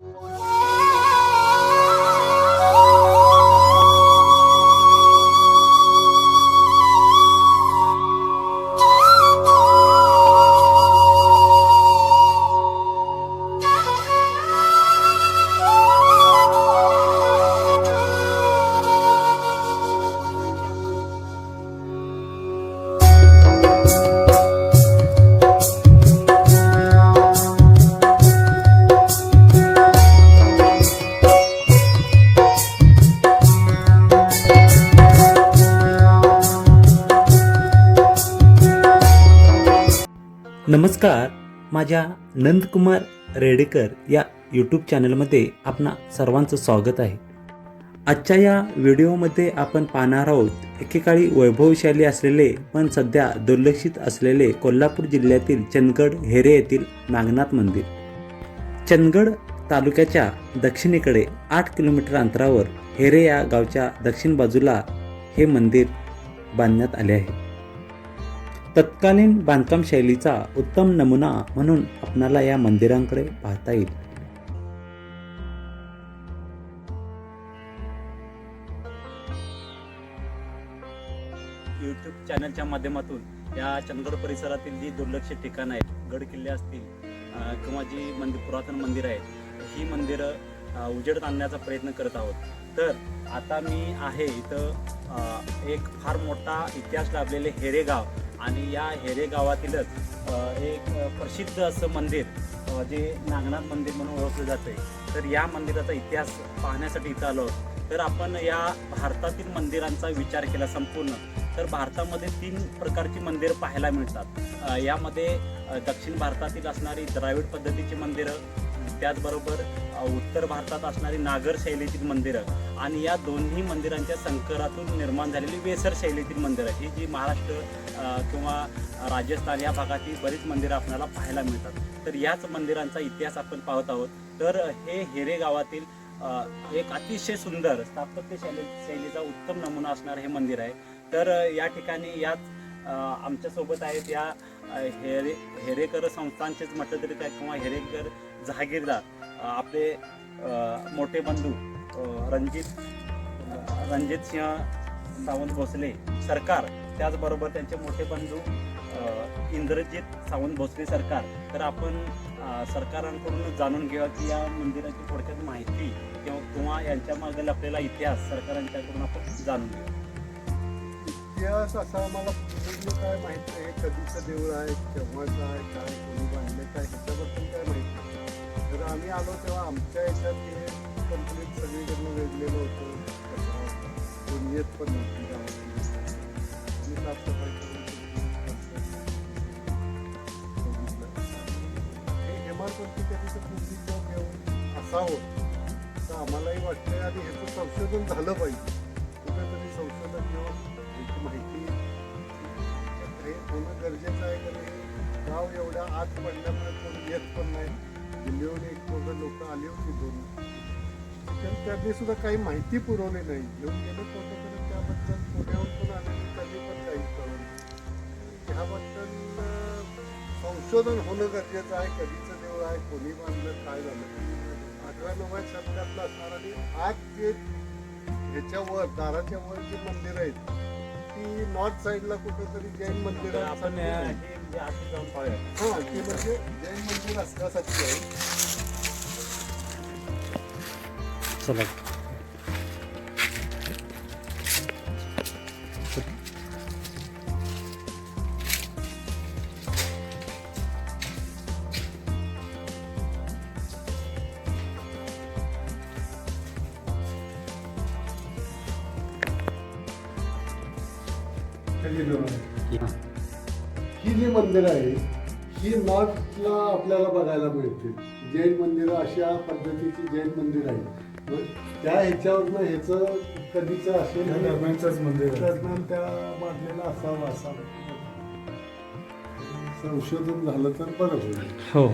What? नमस्कार. माझ्या नंदकुमार रेडेकर या यूट्यूब चॅनलमध्ये आपणा सर्वांचं स्वागत आहे. आजच्या या व्हिडिओमध्ये आपण पाहणार आहोत एकेकाळी वैभवशाली असलेले पण सध्या दुर्लक्षित असलेले कोल्हापूर जिल्ह्यातील चंदगड हेरे येथील नागनाथ मंदिर. चंदगड तालुक्याच्या दक्षिणेकडे आठ किलोमीटर अंतरावर हेरे या गावच्या दक्षिण बाजूला हे मंदिर बांधण्यात आले आहे. तत्कालीन बांधकाम शैलीचा उत्तम नमुना म्हणून आपणाला या मंदिरांकडे पाहता येईल. यूट्यूब चॅनलच्या माध्यमातून या चंदगड परिसरातील जी दुर्लक्षित ठिकाणं आहेत गड किल्ले असतील किंवा जी मंदिर पुरातन मंदिर आहेत ही मंदिरं उजेडत आणण्याचा प्रयत्न करत आहोत. तर आता मी आहे इथं एक फार मोठा इतिहास लाभलेले हेरेगाव. आणि या हेरे गावातीलच एक प्रसिद्ध असं मंदिर जे नागनाथ मंदिर म्हणून ओळखलं जाते तर या मंदिराचा इतिहास पाहण्यासाठी इथं आलो तर आपण या भारतातील मंदिरांचा विचार केला संपूर्ण. तर भारतामध्ये तीन प्रकारची मंदिरं पाहायला मिळतात. यामध्ये दक्षिण भारतातील असणारी द्राविड पद्धतीची मंदिरं त्याचबरोबर उत्तर भारतात असणारी नागर शैलीतील मंदिरं आणि या दोन्ही मंदिरांच्या संकरातून निर्माण झालेली वेसर शैलीतील मंदिरं ही जी महाराष्ट्र किंवा राजस्थान या भागातील बरीच मंदिरं आपल्याला पाहायला मिळतात. तर याच मंदिरांचा इतिहास आपण पाहत आहोत. तर हे हेरे गावातील एक अतिशय सुंदर स्थापत्य शैली शैलीचा उत्तम नमुना असणारं हे मंदिर आहे. तर या ठिकाणी याच आमच्यासोबत आहेत या हेरे हेरेकर संस्थांचेच म्हटलं तरी काय किंवा हेरेकर जहागीरदार. आपले मोठे बंधू रणजित रणजित सिंह सावंत भोसले सरकार त्याचबरोबर त्यांचे मोठे बंधू इंद्रजित सावंत भोसले सरकार. तर आपण सरकारांकडून जाणून घेऊया की या मंदिराची थोडक्यात माहिती किंवा किंवा यांच्या मागे आपल्याला इतिहास सरकारांच्याकडून आपण जाणून घेऊ इतिहास असा मला पूर्ण काय माहिती आहे कधीचं देऊळ आहे केव्हाचं आहे काय कोणी बांधले काय ह्याच्याबद्दल काय माहिती तर आम्ही आलो तेव्हा आमच्या याच्यात हे कंप्लीट सगळीकडनं वेगलेलं होतं. कोणी येत पण नव्हती साफसफाई हे हेमाडपंथी कधीचं पूर्वीचं असावं. तर आम्हालाही वाटतंय आणि ह्याचं संशोधन झालं पाहिजे. कुठेतरी संशोधन घेऊन याची माहिती हे होणं गरजेचं आहे कारण हे गाव एवढ्या आत पडल्यामुळे कोणी येत पण नाही. दिल्लीहून एक दोघं लोक आली होती दोन तर त्यांनी सुद्धा काही माहिती पुरवली नाही. घेऊन गेले फोटो करत त्याबद्दल पुण्याहून पण आले त्यांनी पण काही कळवलं ह्याबद्दल संशोधन होणं गरजेचं आहे. कधीचं देऊळ आहे कोणी बांधलं काय झालं. अठरा नव्वद शतकातलं असणार आणि आज जे ह्याच्यावर दाराच्या वर जे मंदिरं आहेत ती नॉर्थ साईडला कुठेतरी जैन मंदिर तर आपण हे म्हणजे जाऊन पाहूया. हा ते म्हणजे जैन मंदिर असण्यासाठी आहे. चला. बघायला मिळतील. जैन मंदिरं अशा पद्धतीची जैन मंदिर आहे त्या ह्याच्यावरनं ह्याचं कधीचं असेल? हे दरम्यानचंच मंदिर आहे. दरम्यान त्या बांधलेलं असावं असा. संशोधन झालं तर बरं होईल. हो.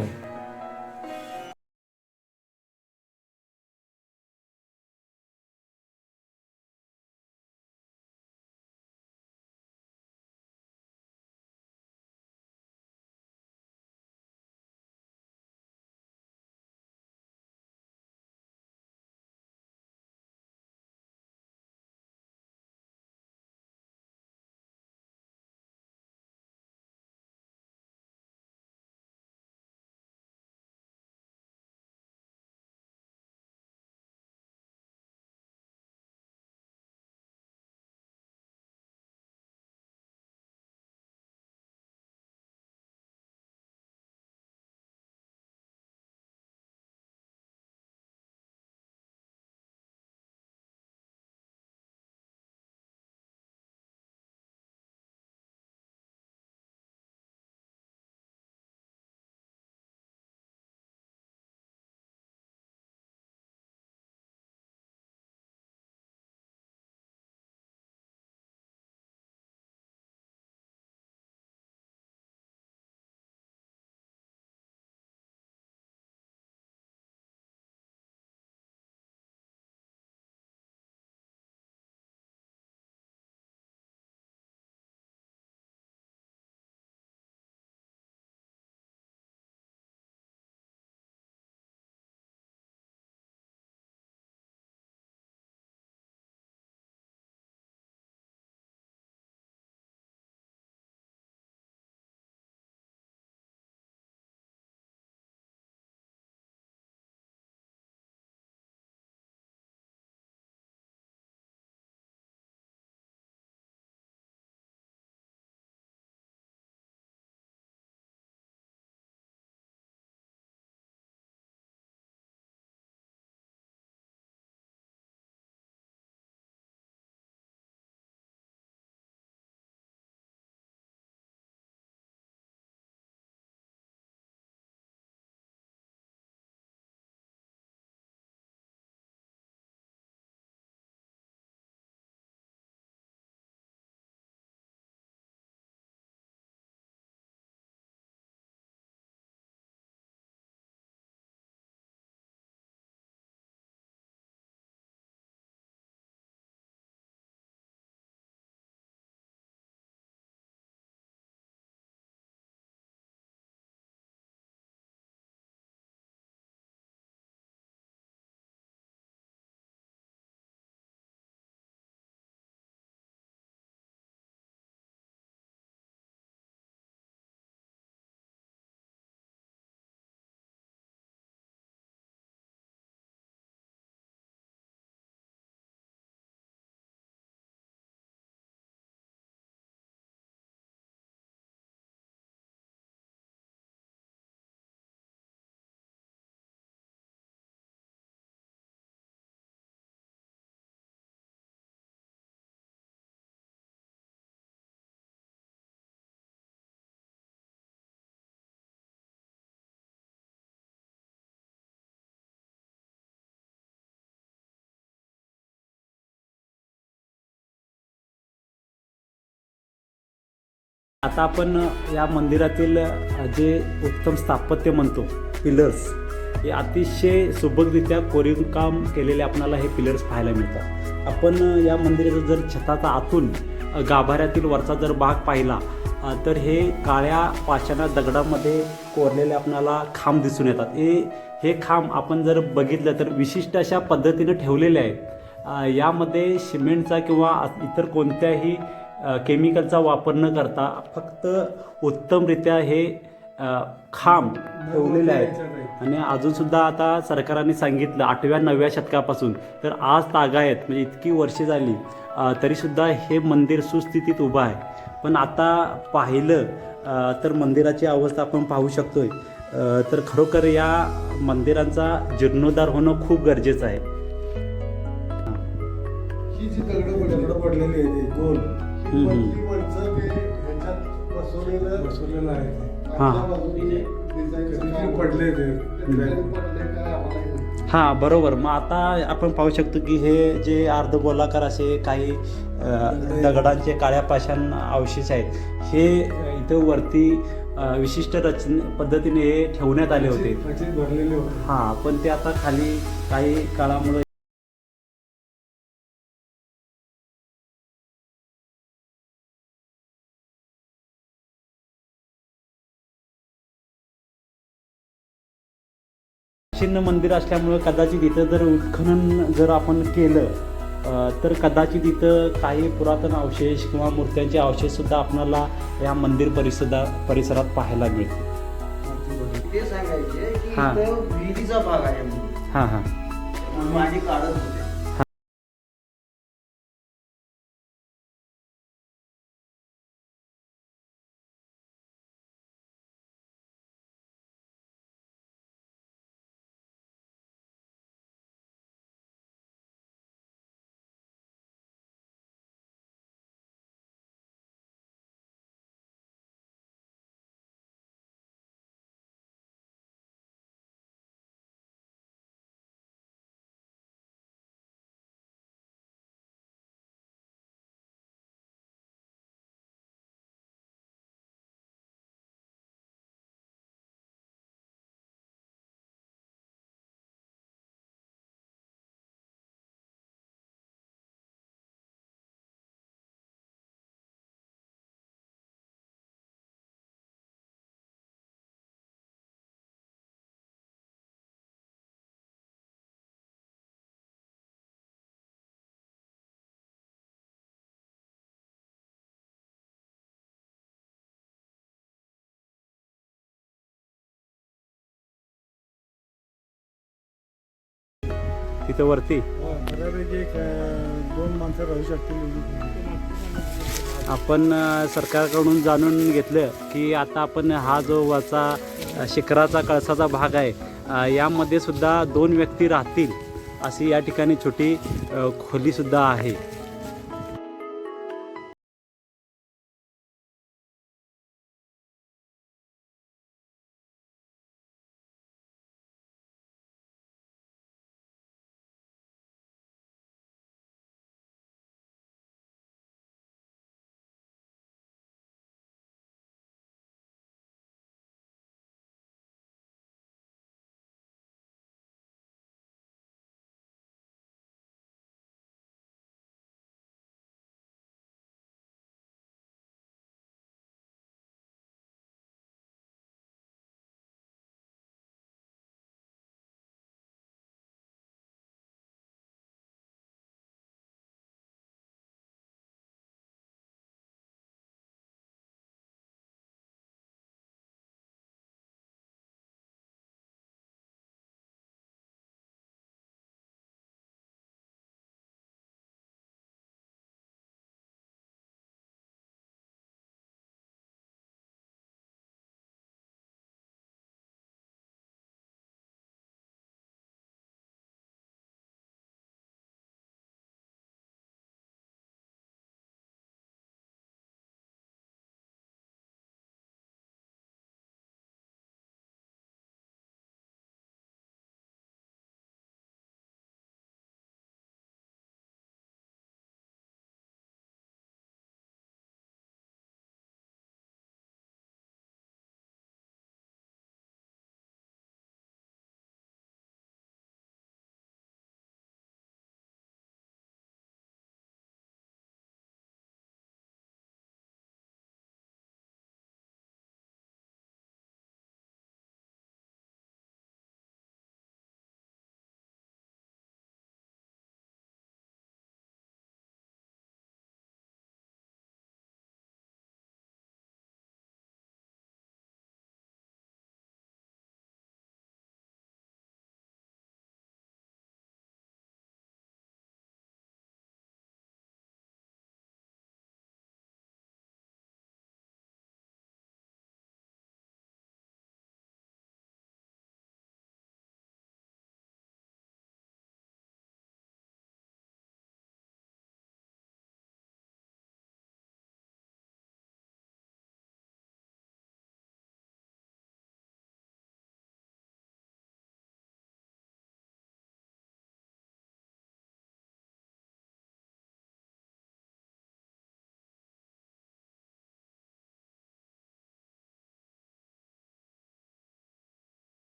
आता आपण या मंदिरातील जे उत्तम स्थापत्य म्हणतो पिलर्स हे अतिशय सुबकरित्या कोरीव काम केलेले आपल्याला हे पिलर्स पाहायला मिळतात. आपण या मंदिराचा जर छताचा आतून गाभाऱ्यातील वरचा जर भाग पाहिला तर हे काळ्या पाषाणा दगडामध्ये कोरलेले आपणाला खांब दिसून येतात. हे हे खांब आपण जर बघितलं तर विशिष्ट अशा पद्धतीनं ठेवलेले आहेत. यामध्ये सिमेंटचा किंवा इतर कोणत्याही केमिकलचा वापर न करता फक्त उत्तमरित्या हे खांब ठेवलेले आहेत. आणि अजूनसुद्धा आता सरकारने सांगितलं आठव्या नवव्या शतकापासून. तर आज तागायत म्हणजे इतकी वर्षे झाली तरीसुद्धा हे मंदिर सुस्थितीत उभं आहे. पण आता पाहिलं तर मंदिराची अवस्था आपण पाहू शकतोय. आहे तर खरोखर या मंदिरांचा जीर्णोद्धार होणं खूप गरजेचं आहे. ही जी दगडं पडलेली आहे गोल ही बसवलेलं आहे. हा. पडले ते. हे. हां बरोबर मग आता आपण पाहू शकतो की हे जे अर्धगोलाकार असे काही दगडांचे काळ्या पाषाण अवशेष आहेत हे इथं वरती विशिष्ट रचने पद्धतीने हे ठेवण्यात आले होते हां पण ते आता खाली काही काळामुळे छिन्न मंदिर असल्यामुळे कदाचित इथं जर उत्खनन जर आपण केलं तर कदाचित इथं काही पुरातन अवशेष किंवा मूर्त्यांचे अवशेष सुद्धा आपल्याला या मंदिर परिसदा परिसरात पाहायला मिळतील ते सांगायचे की हा. विहिरीचा भाग आहे. हां हां पाणी काढत होते तिथं वरती हो, बऱ्यापैकी एक अं, दोन माणसं राहू शकतील. आपण अ, सरकारकडून जाणून घेतलं की आता आपण हा जो वरचा अ, शिखराचा कळसाचा भाग आहे अ, यामध्ये सुद्धा दोन व्यक्ती राहतील अशी या ठिकाणी छोटी अ, खोलीसुद्धा आहे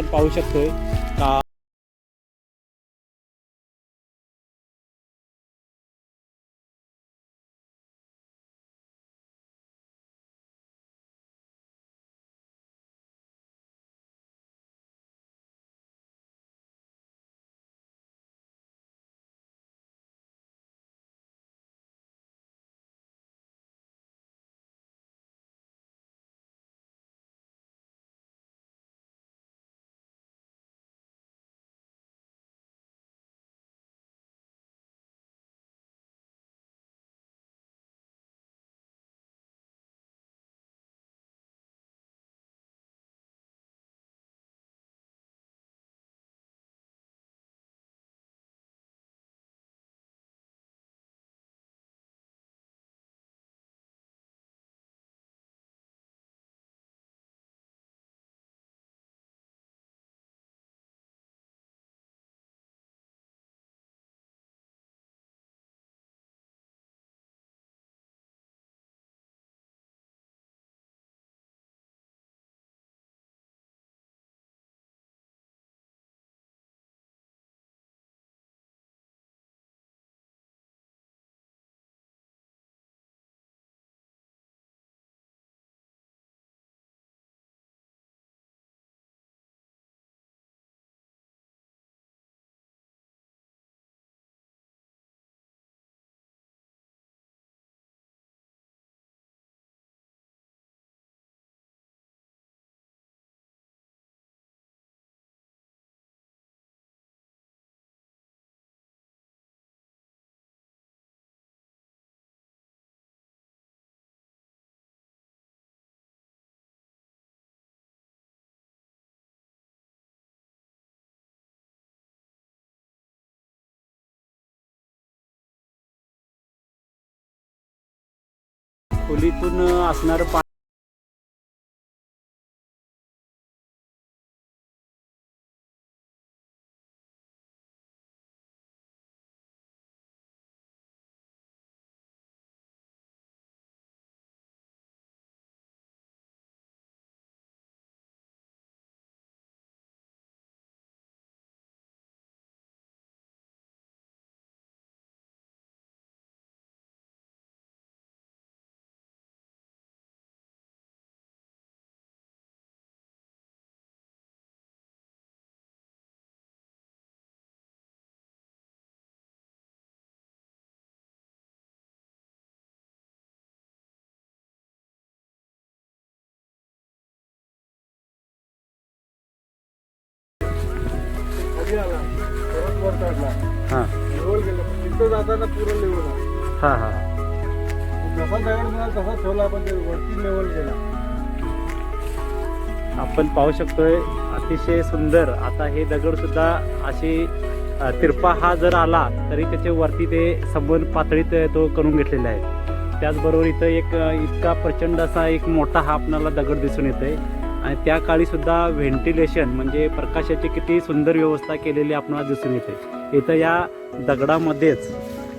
पाहू शकतोय. खोलीतून असणारं पाणी खाली आला. परत वर काढला हां. लेवल गेलं. पण तिथं जाताना पुरं लेवल आलं हां हां. जसा दगड मिळाला तसा ठेवला पण ते वरती लेवल गेला. आपण पाहू शकतोय अतिशय सुंदर. आता हे दगड सुद्धा अशी अ, तिरपा हा जर आला तरी त्याच्या वरती ते संबंध पातळीत तो करून घेतलेला आहे त्याचबरोबर इथं एक अ, इतका प्रचंड असा एक मोठा हा आपणाला दगड दिसून येतोय. आणि त्या काळी सुद्धा व्हेंटिलेशन म्हणजे प्रकाशाची किती सुंदर व्यवस्था केलेली आपणाला दिसून येते. इथं या दगडामध्येच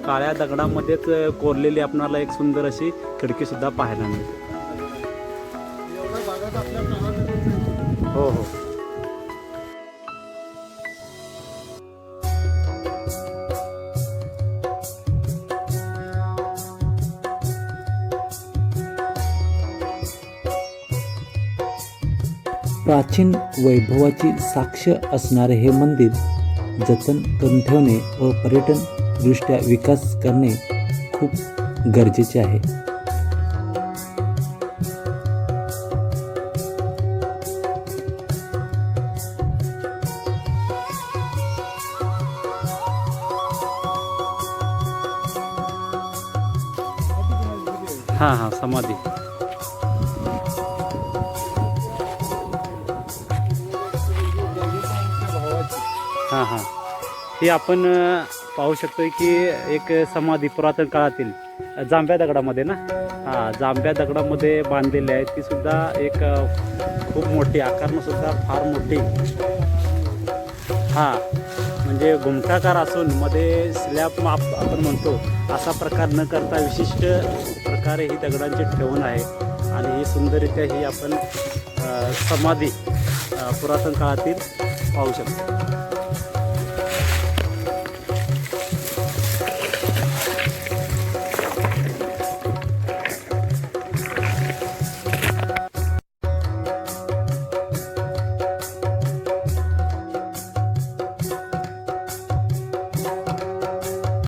काळ्या दगडामध्येच कोरलेली आपणाला एक सुंदर अशी खिडकी सुद्धा पाहायला मिळते. हो हो. प्राचीन वैभवाची साक्ष असणारे हे मंदिर जतन करून ठेवणे व पर्यटनदृष्ट्या विकास करणे खूप गरजेचे आहे. आपण पाहू शकतोय की एक समाधी पुरातन काळातील जांभ्या दगडामध्ये ना? हां जांभ्या दगडामध्ये बांधलेली आहे. ती सुद्धा एक खूप मोठी आकारनं सुद्धा फार मोठी. हां म्हणजे घुमटाकार असून मध्ये स्लॅब माप आपण म्हणतो. असा प्रकार न करता विशिष्ट प्रकारे ही दगडांची ठेवण आहे. आणि ही सुंदररित्या ही आपण समाधी पुरातन काळातील पाहू शकतो.